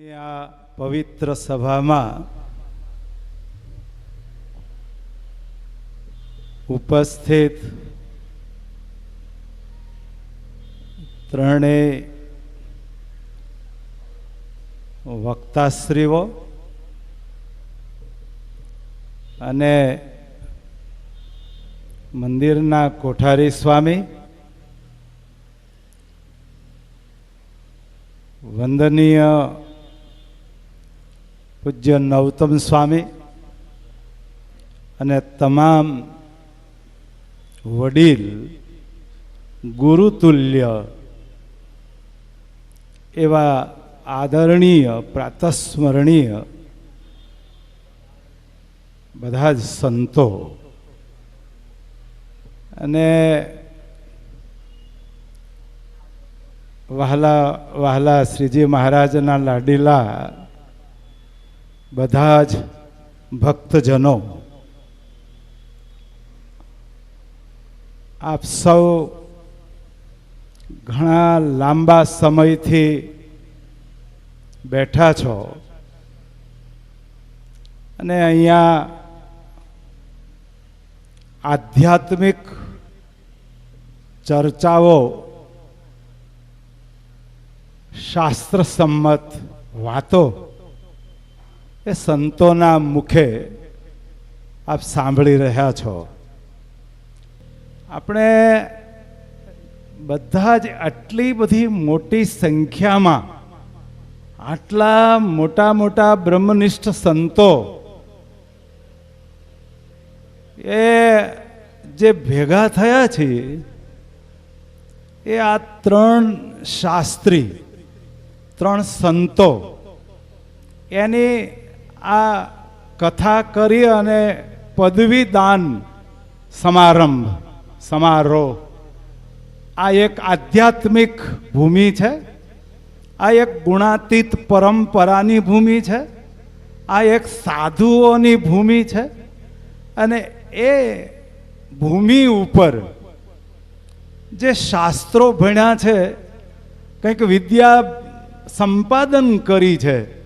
આ પવિત્ર સભામાં ઉપસ્થિત ત્રણેય વક્તાશ્રીઓ અને મંદિરના કોઠારી સ્વામી વંદનીય પૂજ્ય નવતમ સ્વામી અને તમામ વડીલ ગુરુતુલ્ય એવા આદરણીય, પ્રાતસ્મરણીય બધા જ સંતો. અને વહાલા વહાલા શ્રીજી મહારાજના લાડીલા બધા જ ભક્તજનો, આપ સૌ ઘણા લાંબા સમયથી બેઠા છો અને અહીંયા આધ્યાત્મિક ચર્ચાઓ શાસ્ત્ર સંમત વાતો એ સંતોના મુખે આપ સાંભળી રહ્યા છો. આપણે બધા જ આટલી બધી મોટી સંખ્યામાં આટલા મોટા મોટા બ્રહ્મનિષ્ઠ સંતો એ જે ભેગા થયા છે એ આ ત્રણ શાસ્ત્રી, ત્રણ સંતો, એની આ કથા કરી અને પદવીદાન સમારંભ, સમારોહ. આ એક આધ્યાત્મિક ભૂમિ છે. આ એક ગુણાતીત પરંપરાની ભૂમિ છે. આ એક સાધુઓની ભૂમિ છે. અને એ ભૂમિ ઉપર જે શાસ્ત્રો ભણ્યા છે, કંઈક વિદ્યા સંપાદન કરી છે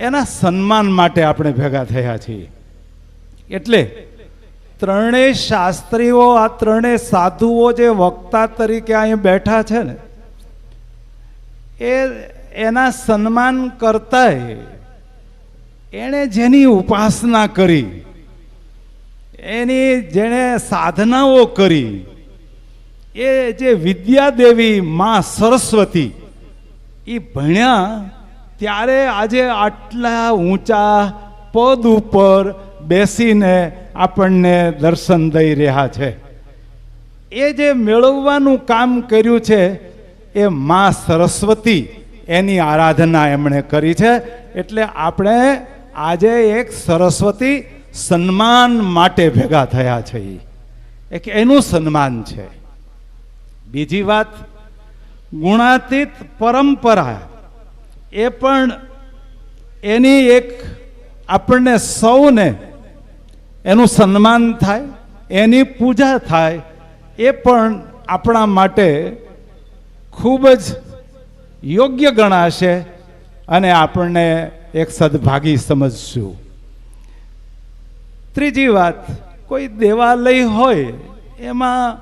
એના સન્માન માટે આપણે ભેગા થયા છીએ. એટલે ત્રણેય શાસ્ત્રીઓ, આ ત્રણેય સાધુઓ જે વક્તા તરીકે અહીં બેઠા છે ને, એ એના સન્માન કરતાય એણે જેની ઉપાસના કરી, એની જેણે સાધનાઓ કરી, એ જે વિદ્યાદેવી મા સરસ્વતી એ ભણ્યા ત્યારે આજે આટલા ઊંચા પદ ઉપર બેસીને આપણને દર્શન દઈ રહ્યા છે. એ જે મેળવવાનું કામ કર્યું છે, એ મા સરસ્વતી એની આરાધના એમણે કરી છે. એટલે આપણે આજે એક સરસ્વતી સન્માન માટે ભેગા થયા છે એક એનું સન્માન છે. બીજી વાત, ગુણાતીત પરંપરા એ પણ એની એક આપણને સૌને એનું સન્માન થાય, એની પૂજા થાય, એ પણ આપણા માટે ખૂબ જ યોગ્ય ગણાશે અને આપણને એક સદભાગી સમજશું. ત્રીજી વાત, કોઈ દેવાલય હોય, એમાં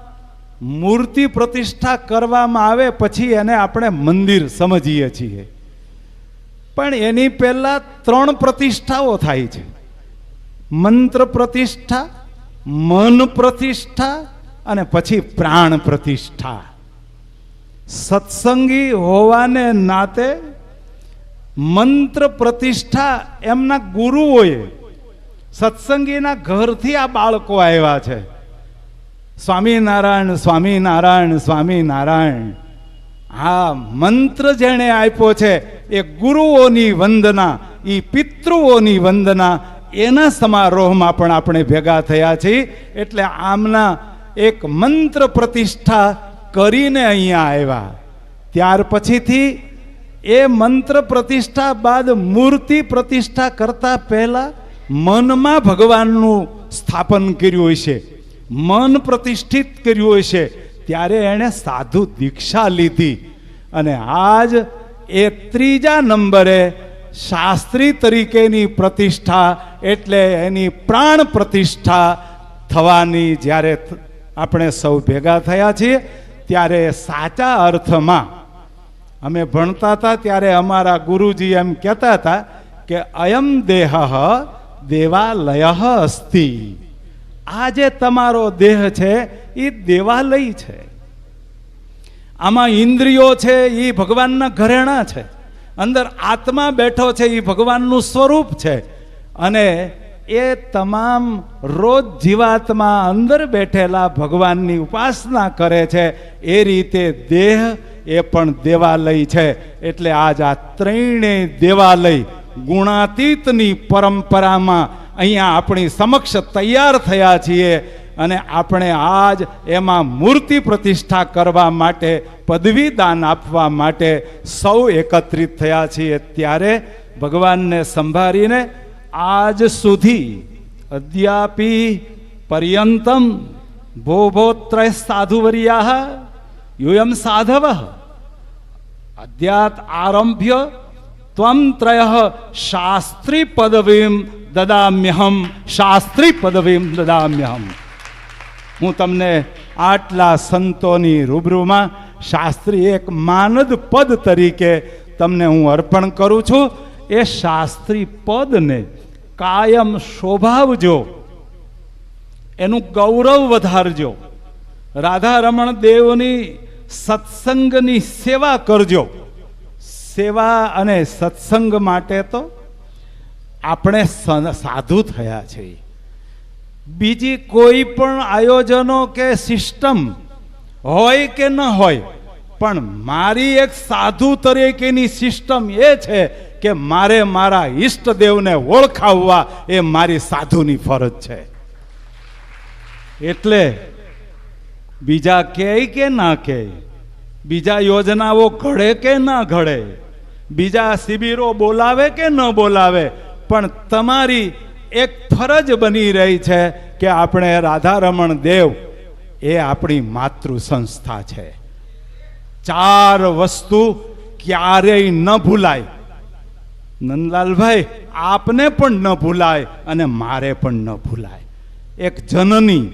મૂર્તિ પ્રતિષ્ઠા કરવામાં આવે પછી એને આપણે મંદિર સમજીએ છીએ. પણ એની પહેલા ત્રણ પ્રતિષ્ઠાઓ થાય છે. મંત્ર પ્રતિષ્ઠા, મન પ્રતિષ્ઠા અને પછી પ્રાણ પ્રતિષ્ઠા. સત્સંગી હોવાને નાતે મંત્ર પ્રતિષ્ઠા એમના ગુરુઓએ સત્સંગીના ઘરથી આ બાળકો આવ્યા છે. સ્વામિનારાયણ સ્વામિનારાયણ સ્વામિનારાયણ. હા, મંત્ર જેણે આપ્યો છે, એ ગુરુઓની વંદના એ પિતૃઓની વંદના, એના સમારોહમાં પણ આપણે ભેગા થયા છીએ. એટલે આમના એક મંત્ર પ્રતિષ્ઠા કરીને અહીંયા આવ્યા. ત્યાર પછીથી એ મંત્ર પ્રતિષ્ઠા બાદ મૂર્તિ પ્રતિષ્ઠા કરતા પહેલા મનમાં ભગવાનનું સ્થાપન કર્યું હોય છે. મન પ્રતિષ્ઠિત કર્યું હશે ત્યારે એણે સાધુ દીક્ષા લીધી અને આજ એ ત્રીજા નંબરે શાસ્ત્રી તરીકેની પ્રતિષ્ઠા એટલે એની પ્રાણ પ્રતિષ્ઠા થવાની જ્યારે આપણે સૌ ભેગા થયા છીએ, ત્યારે સાચા અર્થમાં અમે ભણતા હતા ત્યારે અમારા ગુરુજી એમ કહેતા હતા કે અયમ દેહ દેવાલય અસ્તિ. આ જે તમારો દેહ છે એ દેવાલય છે. આમાં ઇન્દ્રિયો છે એ ભગવાનના ઘરેણા છે. અંદર આત્મા બેઠો છે એ ભગવાનનું સ્વરૂપ છે. અને એ તમામ રોજ જીવાત્મા અંદર બેઠેલા ભગવાનની ઉપાસના કરે છે, એ રીતે દેહ એ પણ દેવાલય છે. એટલે આજ આ ત્રણેય દેવાલય ગુણાતીતની પરંપરામાં અહીંયા આપણી સમક્ષ તૈયાર થયા છીએ અને આપણે આજ એમાં મૂર્તિ પ્રતિષ્ઠા કરવા માટે, પદવી દાન આપવા માટે સૌ એકત્રિત થયા છીએ. ત્યારે ભગવાનને સંભાળીને આજ સુધી અદ્યાપી પર્યંતમ ભોભોત્રય સાધુવર્યા યુયમ સાધવ અદ્યાત આરંભ્ય ત્વમ ત્રય શાસ્ત્રી પદવીમ દદામ્યહમ શાસ્ત્રી પદવીમ દદામ્યહમ. હું તમને આટલા સંતોની રૂબરૂમાં શાસ્ત્રી એક માનદ પદ તરીકે તમને હું અર્પણ કરું છું. એ શાસ્ત્રી પદને કાયમ શોભાવજો. એનું ગૌરવ વધારજો. રાધારમણ દેવની સત્સંગની સેવા કરજો. સેવા અને સત્સંગ માટે તો આપણે સાધુ થયા છીએ બીજી કોઈ પણ આયોજનો કે સિસ્ટમ હોય કે ન હોય, પણ મારી એક સાધુ તરીકેની સિસ્ટમ એ છે કે મારે મારા ઈષ્ટદેવને ઓળખાવવા એ મારી સાધુની ફરજ છે. એટલે બીજા કહે કે ના કહે બીજા યોજનાઓ ઘડે કે ના ઘડે, બીજા શિબિરો બોલાવે કે ન બોલાવે પણ તમારી એક ફરજ બની રહી છે કે આપણે રાધારમણ દેવ એ આપણી માતૃ સંસ્થા છે. ચાર વસ્તુ ક્યારેય ન ભૂલાય. નંદલાલભાઈ, આપને પણ ન ભૂલાય અને મારે પણ ન ભૂલાય. એક જનની,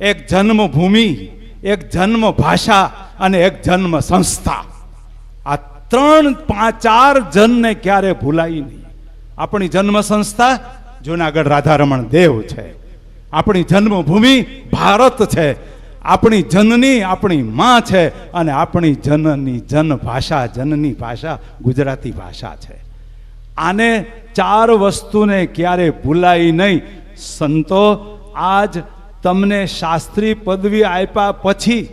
એક જન્મભૂમિ, એક જન્મ ભાષા અને એક જન્મ સંસ્થા. આ ત્રણ પાંચ ચાર જનને ક્યારે ભૂલાય નહીં. આપણી જન્મ સંસ્થા જુનાગઢ રાધારમણ દેવ છે. આપણી જન્મભૂમિ ભારત છે. આપણી જનની આપણી માં છે અને આપણી જનની જન ભાષા જનની ભાષા ગુજરાતી ભાષા છે. આને ચાર વસ્તુને ક્યારે ભૂલાય નહીં. સંતો, આજ તમને શાસ્ત્રી પદવી આપ્યા પછી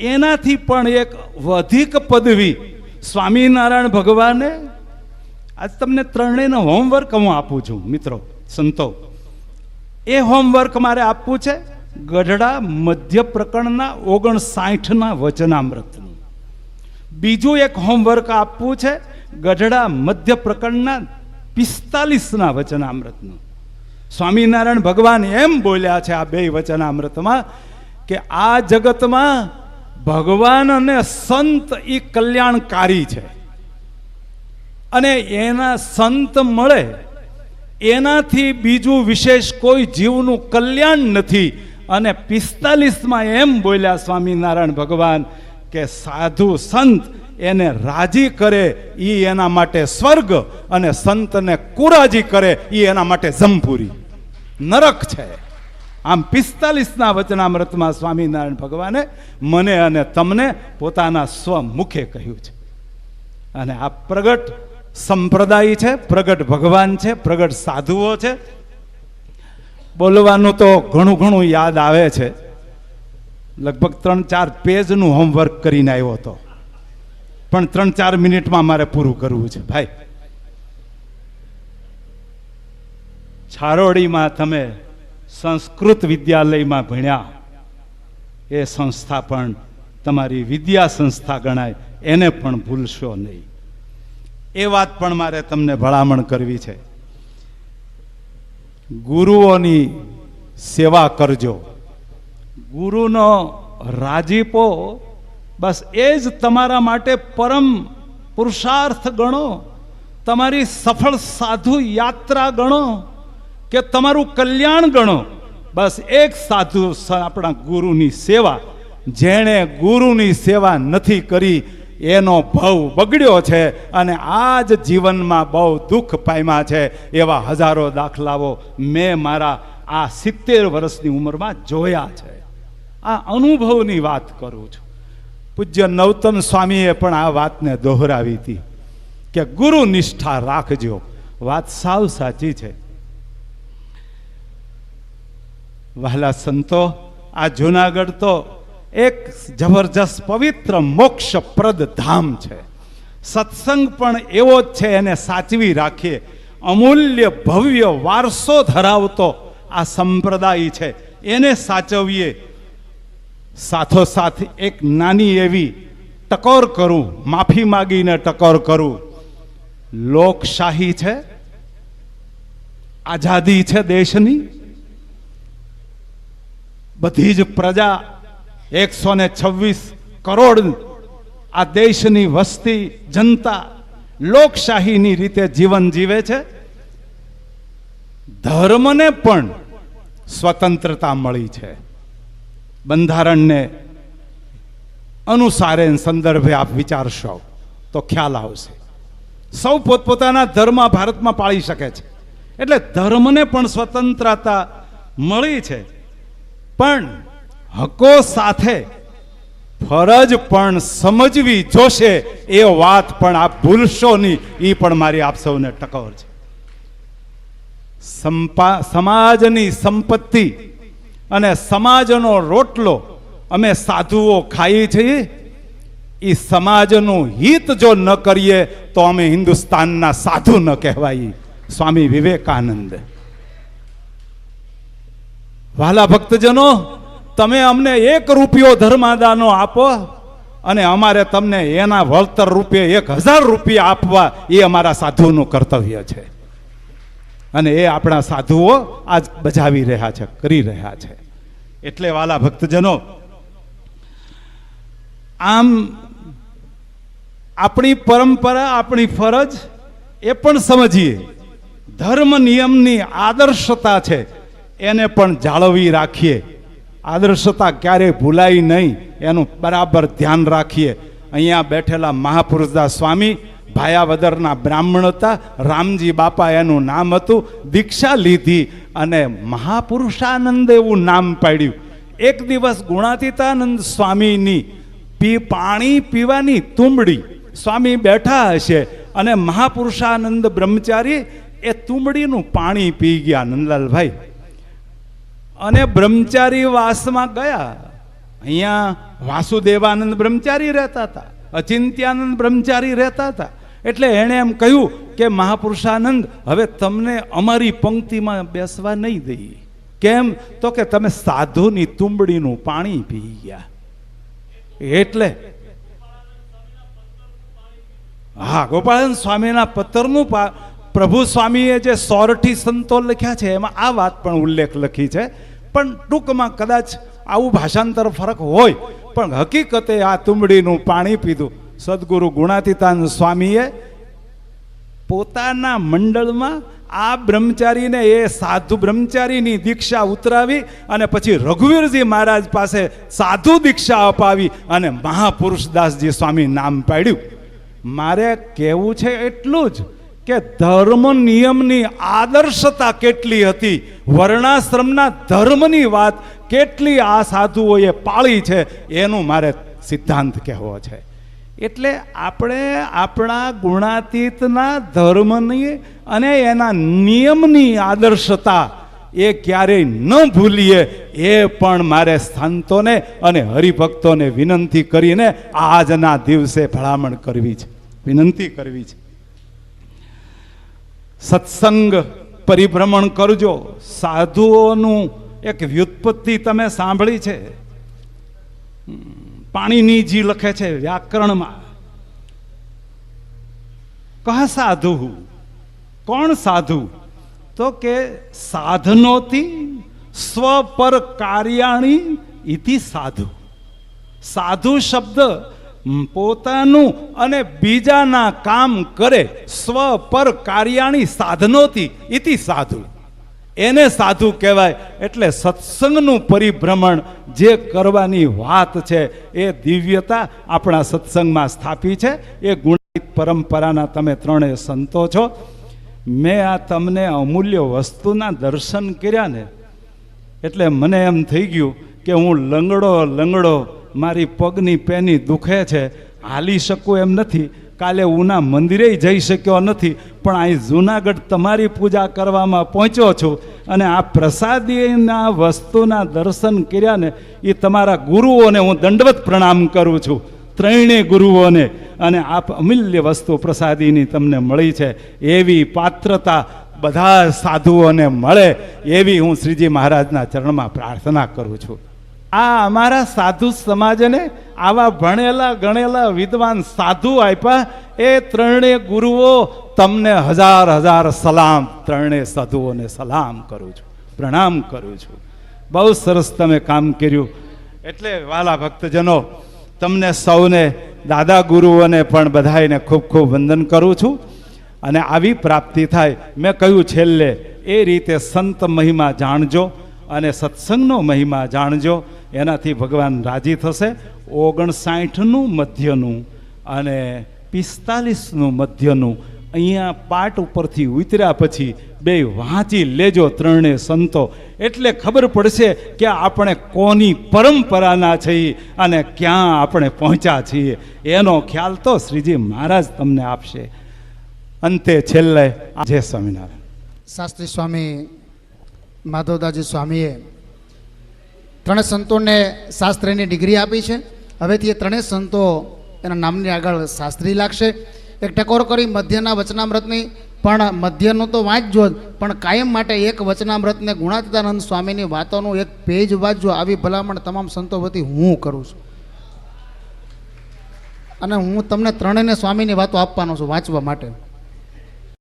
એનાથી પણ એક વધીક પદવી સ્વામિનારાયણ ભગવાને આજ તમને ત્રણેયનો હોમવર્ક હું આપું છું, મિત્રો, સંતો. એ હોમવર્ક મારે આપવું છે ગઢડા મધ્ય પ્રકરણના ઓગણસાઠના વચનામૃતનું. બીજું એક હોમવર્ક આપવું છે ગઢડા મધ્ય પ્રકરણના પિસ્તાલીસના વચનામૃતનું. સ્વામિનારાયણ ભગવાન એમ બોલ્યા છે આ બે વચનામૃતમાં કે આ જગતમાં ભગવાન અને સંત એ કલ્યાણકારી છે. અને એના સંત મળે, એનાથી બીજું વિશેષ કોઈ જીવનું કલ્યાણ નથી. અને પિસ્તાલીસમાં એમ બોલ્યા સ્વામિનારાયણ ભગવાન કે સાધુ સંત એને રાજી કરે એ એના માટે સ્વર્ગ અને સંતને કુરાજી કરે એ એના માટે જમપુરી. નરક છે. આમ પિસ્તાલીસના વચનામૃતમાં સ્વામિનારાયણ ભગવાને મને અને તમને પોતાના સ્વમુખે કહ્યું છે. અને આ પ્રગટ સંપ્રદાય છે, પ્રગટ ભગવાન છે, પ્રગટ સાધુઓ છે. બોલવાનું તો ઘણું ઘણું યાદ આવે છે. લગભગ ત્રણ ચાર પેજનું હોમવર્ક કરીને આવ્યો હતો. પણ ત્રણ ચાર મિનિટમાં મારે પૂરું કરવું છે, ભાઈ. છારોડીમાં તમે સંસ્કૃત વિદ્યાલયમાં ભણ્યા. એ સંસ્થા પણ તમારી વિદ્યા સંસ્થા ગણાય, એને પણ ભૂલશો નહીં. એ વાત પણ મારે તમને ભલામણ કરવી છે. ગુરુઓની સેવા કરજો. ગુરુનો રાજીપો બસ એ જ તમારા માટે પરમ પુરુષાર્થ ગણો, તમારી સફળ સાધુ યાત્રા ગણો, કે તમારું કલ્યાણ ગણો. બસ એક સાધુ આપણા ગુરુની સેવા. જેણે ગુરુની સેવા નથી કરી એનો ભવ બગડ્યો છે અને આ જ જીવનમાં બહુ દુઃખ પામ્યા છે એવા હજારો દાખલાઓ મેં મારા આ સિત્તેર વર્ષની ઉંમરમાં જોયા છે. આ અનુભવની વાત કરું છું. પૂજ્ય નવતમ સ્વામીએ પણ આ વાતને દોહરાવી હતી કે ગુરુ નિષ્ઠા રાખજો. વાત સાવ સાચી છે. વહાલા સંતો, આ જુનાગઢ તો એક જબરજસ્ત પવિત્ર મોક્ષપ્રદ ધામ છે. સત્સંગ પણ એવો જ છે, એને સાચવી રાખીએ અમૂલ્ય ભવ્ય વારસો ધરાવતો આ સંપ્રદાય છે. એને સાચવીએ. સાથોસાથ એક નાની એવી ટકોર કરું, માફી માગીને ટકોર કરું. લોકશાહી છે? આઝાદી છે દેશની? બધી જ પ્રજા એકસો ને છવ્વીસ કરોડ આ દેશની વસ્તી જનતા લોકશાહીની રીતે જીવન જીવે છે. ધર્મને પણ સ્વતંત્રતા મળી છે. બંધારણને અનુસારે અને સંદર્ભે આપ વિચારશો તો ખ્યાલ આવશે. સૌ પોતપોતાના ધર્મ ભારતમાં પાળી શકે છે. એટલે ધર્મને પણ સ્વતંત્રતા મળી છે. પણ હકો સાથે ફરજ પણ સમજવી જોશે, એ વાત પણ આપ ભૂલશો નહીં. એ પણ મારી આપ સૌને ટકોર છે. સંપા, સમાજની સંપત્તિ અને સમાજનો રોટલો અમે સાધુઓ ખાઈએ છીએ એ સમાજનું હિત જો ન કરીએ, તો અમે હિન્દુસ્તાનના સાધુ ન કહેવાય સ્વામી વિવેકાનંદ. વાલા ભક્તજનો તમે અમને એક રૂપિયો ધર્માદાનો આપો અને અમારે તમને એના વળતર રૂપે એક હજાર રૂપિયા આપવા એ અમારા સાધુનું કર્તવ્ય છે. અને એ આપણા સાધુઓ આજ બજાવી રહ્યા છે, કરી રહ્યા છે. એટલે વાલા ભક્તજનો, આમ આપણી પરંપરા, આપણી ફરજ એ પણ સમજીએ. ધર્મ નિયમની આદર્શતા છે, એને પણ જાળવી રાખીએ. આદર્શતા ક્યારેય ભૂલાય નહીં, એનું બરાબર ધ્યાન રાખીએ. અહીંયા બેઠેલા મહાપુરુષદાસ સ્વામી, ભાયાવદરના બ્રાહ્મણ હતા, રામજી બાપા એનું નામ હતું, દીક્ષા લીધી અને મહાપુરુષાનંદ એવું નામ પાડ્યું. એક દિવસ ગુણાતીતાનંદ સ્વામીની પી પાણી પીવાની તુંબડી સ્વામી બેઠા હશે અને મહાપુરુષાનંદ બ્રહ્મચારી એ તુંબડીનું પાણી પી ગયા નંદલાલભાઈ. અને બ્રહ્મચારી વાસમાં ગયા. અહીંયા વાસુદેવાનંદ બ્રહ્મચારી રહેતા હતા. અચિંત્યાનંદ બ્રહ્મચારી રહેતા હતા. એટલે એણે એમ કહ્યું કે, મહાપુરુષાનંદ, હવે તમને અમારી પંક્તિમાં બેસવા નહીં દઈએ. કેમ? તો કે તમે સાધુની તુંબડીનું પાણી પી ગયા. એટલે હા ગોપાળન સ્વામીના પત્રનું પા- પ્રભુ સ્વામીએ જે સોરઠી સંતો લખ્યા છે, એમાં આ વાત પણ ઉલ્લેખ લખી છે. પણ ટૂંકમાં કદાચ આવું ભાષાંતર ફરક હોય. પણ હકીકતે આ તુંબડીનું પાણી પીધું. સદગુરુ ગુણાતીતાન સ્વામીએ પોતાના મંડળમાં આ બ્રહ્મચારીને, એ સાધુ બ્રહ્મચારીની દીક્ષા ઉતરાવી અને પછી રઘુવીરજી મહારાજ પાસે સાધુ દીક્ષા અપાવી અને મહાપુરુષદાસજી સ્વામી નામ પાડ્યું. મારે કહેવું છે એટલું જ કે ધર્મ નિયમની આદર્શતા કેટલી હતી વર્ણાશ્રમના ધર્મની વાત કેટલી આ સાધુઓએ પાળી છે એનું મારે સિદ્ધાંત કહેવો છે. એટલે આપણે આપણા ગુણાતીતના ધર્મની અને એના નિયમની આદર્શતા એ ક્યારેય ન ભૂલીએ એ પણ મારે સંતોને અને હરિભક્તોને વિનંતી કરીને આજના દિવસે ભલામણ કરવી છે. વિનંતી કરવી છે. સત્સંગ પરિભ્રમણ કરજો. સાધુઓનું એક વ્યુત્પત્તિ તમે સાંભળી છે. પાણીની જી લખે છે વ્યાકરણમાં. કહ સાધુ, કોણ સાધુ? તો કે, સાધનોથી સ્વ પર કાર્યાણી ઇતિ સાધુ. સાધુ શબ્દ પોતાનું અને બીજાના કામ કરે, સ્વ પર કાર્યાણી સાધનોથી ઇતિ સાધુ. એને સાધુ કહેવાય, એટલે સત્સંગનું પરિભ્રમણ જે કરવાની વાત છે, એ દિવ્યતા આપણા સત્સંગમાં સ્થાપી છે. એ ગુણિત પરંપરાના તમે ત્રણેય સંતો છો. મેં આ તમને અમૂલ્ય વસ્તુના દર્શન કર્યા ને, એટલે મને એમ થઈ ગયું કે હું લંગડો લંગડો મારી પગની પેની દુખે છે, હાલી શકું એમ નથી. કાલે ઉના મંદિરે જઈ શક્યો નથી, પણ અહીં જૂનાગઢ તમારી પૂજા કરવામાં પહોંચ્યો છું અને આ પ્રસાદીના વસ્તુના દર્શન કર્યા ને એ તમારા ગુરુઓને હું દંડવત પ્રણામ કરું છું. ત્રણેય ગુરુઓને. અને આપ અમૂલ્ય વસ્તુ પ્રસાદીની તમને મળી છે. એવી પાત્રતા બધા સાધુઓને મળે, એવી હું શ્રીજી મહારાજના ચરણમાં પ્રાર્થના કરું છું. આ અમારા સાધુ સમાજને આવા ભણેલા, ગણેલા, વિદ્વાન સાધુ આપ્યા. એ ત્રણેય ગુરુઓ તમને હજાર હજાર સલામ. ત્રણેય સાધુઓને સલામ કરું છું, પ્રણામ કરું છું. બહુ સરસ તમે કામ કર્યું. એટલે વાલા ભક્તજનો, તમને સૌને, દાદા ગુરુઓને પણ બધાને ખૂબ ખૂબ વંદન કરું છું. અને આવી પ્રાપ્તિ થાય. મેં કહ્યું છેલ્લે, એ રીતે સંત મહિમા જાણજો અને સત્સંગનો મહિમા જાણજો. એનાથી ભગવાન રાજી થશે. ઓગણસાઠનું મધ્યનું અને પિસ્તાલીસનું મધ્યનું અહીંયા પાટ ઉપરથી ઉતર્યા પછી બે વાંચી લેજો ત્રણે સંતો. એટલે ખબર પડશે કે આપણે કોની પરંપરાના છીએ અને ક્યાં આપણે પહોંચ્યા છીએ. એનો ખ્યાલ તો શ્રીજી મહારાજ તમને આપશે. અંતે છેલ્લે આજે સ્વામિનારાયણ. શાસ્ત્રી સ્વામી, માધવદાસજી સ્વામીએ ત્રણેય સંતોને શાસ્ત્રીની ડિગ્રી આપી છે. હવેથી એ ત્રણેય સંતો એના નામની આગળ શાસ્ત્રી લાગશે. એક ટકોર કરી, મધ્યના વચનામૃતની, પણ મધ્યનું તો વાંચજો જ, પણ કાયમ માટે એક વચનામૃતને ગુણાતીતાનંદ સ્વામીની વાતોનું એક પેજ વાંચજો. આવી ભલામણ તમામ સંતો વતી હું કરું છું. અને હું તમને ત્રણેયને સ્વામીની વાતો આપવાનો છું વાંચવા માટે.